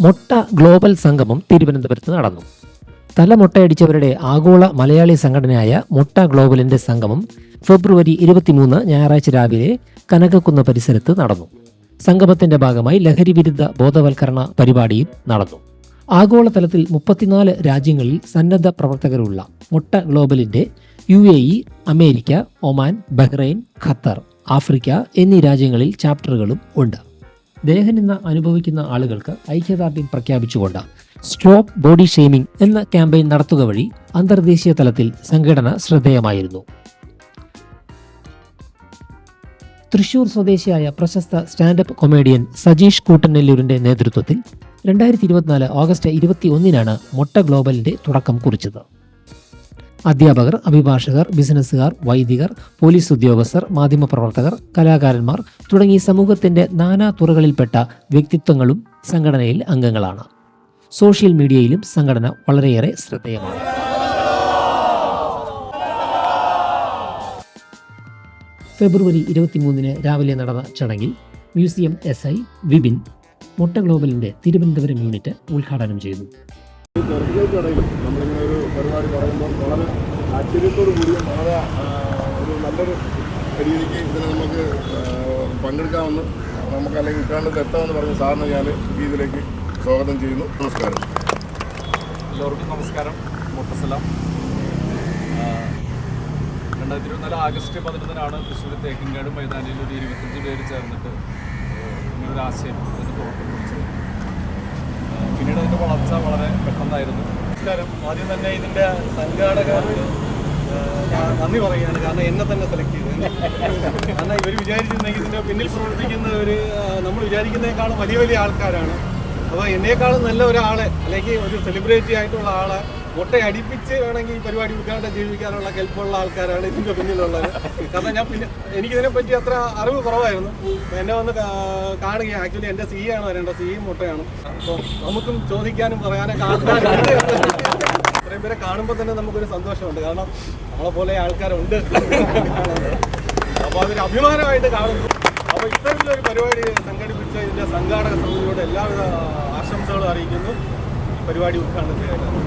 മുട്ട ഗ്ലോബൽ സംഗമം തിരുവനന്തപുരത്ത് നടന്നു. തലമുട്ടയടിച്ചവരുടെ ആഗോള മലയാളി സംഘടനയായ മുട്ട ഗ്ലോബലിന്റെ സംഗമം ഫെബ്രുവരി ഇരുപത്തിമൂന്ന് ഞായറാഴ്ച രാവിലെ കനകക്കുന്ന പരിസരത്ത് നടന്നു. സംഗമത്തിന്റെ ഭാഗമായി ലഹരി വിരുദ്ധ ബോധവൽക്കരണ പരിപാടിയും നടന്നു. ആഗോളതലത്തിൽ മുപ്പത്തിനാല് രാജ്യങ്ങളിൽ സന്നദ്ധ പ്രവർത്തകരുള്ള മുട്ട ഗ്ലോബലിന്റെ U A E America Oman Bahrain Qatar Africa എന്നീ രാജ്യങ്ങളിൽ ചാപ്റ്ററുകളും ഉണ്ട്. ദേഹനിന്ദ അനുഭവിക്കുന്ന ആളുകൾക്ക് ഐക്യദാർഢ്യം പ്രഖ്യാപിച്ചുകൊണ്ട് സ്റ്റോപ്പ് ബോഡി ഷെയ്മിംഗ് എന്ന ക്യാമ്പയിൻ നടത്തുക വഴി അന്തർദേശീയ തലത്തിൽ സംഘടന ശ്രദ്ധേയമായിരുന്നു. തൃശൂർ സ്വദേശിയായ പ്രശസ്ത സ്റ്റാൻഡപ്പ് കൊമേഡിയൻ സജീഷ് കൂട്ടനെല്ലൂരിന്റെ നേതൃത്വത്തിൽ രണ്ടായിരത്തി ഇരുപത്തിനാല് ഓഗസ്റ്റ് ഇരുപത്തി ഒന്നിനാണ് മൊട്ട ഗ്ലോബലിന്റെ തുടക്കം കുറിച്ചത്. അധ്യാപകർ അഭിഭാഷകർ ബിസിനസ്സുകാർ വൈദികർ പോലീസ് ഉദ്യോഗസ്ഥർ മാധ്യമപ്രവർത്തകർ കലാകാരന്മാർ തുടങ്ങി സമൂഹത്തിന്റെ നാനാ തുറകളിൽപ്പെട്ട വ്യക്തിത്വങ്ങളും സംഘടനയിൽ അംഗങ്ങളാണ്. സോഷ്യൽ മീഡിയയിലും സംഘടന വളരെയേറെ ശ്രദ്ധേയമാണ്. ഫെബ്രുവരി ഇരുപത്തിമൂന്നിന് രാവിലെ നടന്ന ചടങ്ങിൽ മ്യൂസിയം എസ് ഐ വിപിൻ മുട്ട ഗ്ലോബലിന്റെ തിരുവനന്തപുരം യൂണിറ്റ് ഉദ്ഘാടനം ചെയ്തു. തിരക്കുകൾക്കിടയിലും നമ്മളിങ്ങനെ ഒരു പരിപാടി പറയുമ്പോൾ വളരെ ആശ്ചര്യത്തോടു കൂടിയും വളരെ ഒരു നല്ലൊരു രീതിക്ക് ഇതിന് നമുക്ക് പങ്കെടുക്കാമെന്ന് നമുക്ക് അല്ലെങ്കിൽ ഉൾക്കാണ്ടത്ത് എത്താമെന്ന് പറഞ്ഞ സാറിന് ഞാൻ ഇതിലേക്ക് സ്വാഗതം ചെയ്യുന്നു. നമസ്കാരം. എല്ലാവർക്കും നമസ്കാരം. മുട്ടസലാം രണ്ടായിരത്തി ഇരുപത്തിനാല് ആഗസ്റ്റ് പതിനൊന്നിനാണ് തൃശ്ശൂർ തേക്കിൻകാട് മൈതാനിയിൽ ഒരു ഇരുപത്തഞ്ച് പേര് ചേർന്നിട്ട് ഇങ്ങനൊരു ആശയം അതിന് തുടക്കം പിന്നീട് അതിന്റെ വളർച്ച വളരെ പെട്ടെന്നായിരുന്നു നമസ്കാരം. ആദ്യം തന്നെ ഇതിന്റെ സംഘാടകർക്ക് നന്ദി പറയുകയാണ്. കാരണം എന്നെ തന്നെ സെലക്ട് ചെയ്തു. കാരണം ഇവർ വിചാരിച്ചിരുന്നെങ്കിൽ ഇതിന്റെ പിന്നിൽ പ്രവർത്തിക്കുന്ന ഒരു നമ്മൾ വിചാരിക്കുന്നതിനേക്കാളും വലിയ വലിയ ആൾക്കാരാണ്. അപ്പോൾ എന്നേക്കാളും നല്ല ഒരാളെ അല്ലെങ്കിൽ ഒരു സെലിബ്രിറ്റി ആയിട്ടുള്ള ആളെ മുട്ട അടിപ്പിച്ച് വേണമെങ്കിൽ ഈ പരിപാടി ഉദ്ഘാടനം ജീവിക്കാനുള്ള കെൽപ്പുള്ള ആൾക്കാരാണ് ഇതിന്റെ പിന്നിലുള്ളത്. കാരണം ഞാൻ പിന്നെ എനിക്കിതിനെ പറ്റി അത്ര അറിവ് കുറവായിരുന്നു. എന്നെ വന്ന് കാണുകയും ആക്ച്വലി എന്റെ സി ആണ് വരേണ്ടത്. സി മുട്ടയാണ്. അപ്പോൾ നമുക്കും ചോദിക്കാനും പറയാനൊക്കെ ആൾക്കാരുണ്ട്. ഇത്രയും പേരെ കാണുമ്പോൾ തന്നെ നമുക്കൊരു സന്തോഷമുണ്ട്. കാരണം നമ്മളെ പോലെ ആൾക്കാരുണ്ട്. അപ്പോൾ അതൊരു അഭിമാനമായിട്ട് കാണുന്നു. അപ്പൊ ഇത്തരത്തിലൊരു പരിപാടി സംഘടിപ്പിച്ച ഇതിന്റെ സംഘാടക സമിതിയോട് എല്ലാവിധ ആശംസകളും അറിയിക്കുന്നു. പരിപാടി ഉദ്ഘാടനം ചെയ്യാനാണ്.